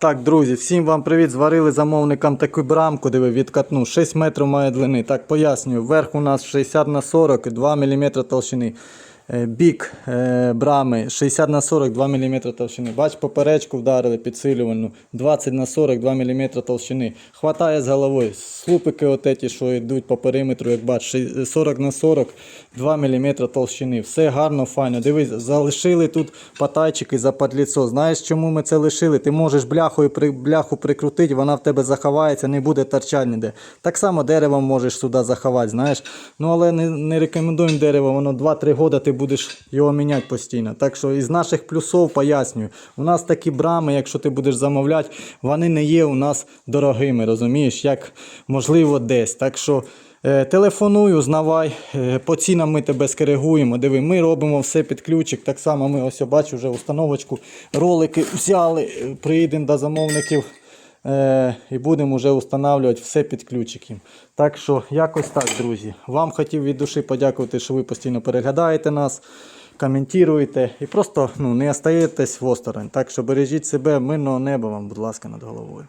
Так, друзі, всім вам привіт. Зварили замовникам таку брамку, диви, відкатну. 6 метрів має длини. Так, пояснюю. Верх у нас 60 на 40, 2 мм толщини. Е, Бік е, брами 60 на 40, 2 мм толщини. Бач, поперечку вдарили підсилювальну 20 на 40, 2 мм толщини. Хватає з головою. Слупики отеті, що йдуть по периметру, як бач, 40 на 40, 2 мм толщини. Все гарно, файно. Дивись, залишили тут патайчики за подліцо. Знаєш, чому ми це лишили? Ти можеш бляхою бляху прикрутити, вона в тебе заховається, не буде торчати ніде. Так само деревом можеш сюди заховати, знаєш. Ну але не, не рекомендуємо дерево, воно 2-3 роки ти будеш його міняти постійно. Так що із наших плюсів пояснюю. У нас такі брами, якщо ти будеш замовляти, вони не є у нас дорогими, розумієш, як можливо десь. Так що. Е, Телефонуй, узнавай, Е, по цінам ми тебе скоригуємо. Диви, ми робимо все під ключик. Так само ми ось бачу вже установочку, ролики взяли, е, приїдемо до замовників і будемо вже встановлювати все під ключик. Так що якось так, друзі. Вам хотів від душі подякувати, що ви постійно переглядаєте нас, коментуєте і просто ну, не остаєтесь в осторонь. Так що бережіть себе, мирного неба вам, будь ласка, над головою.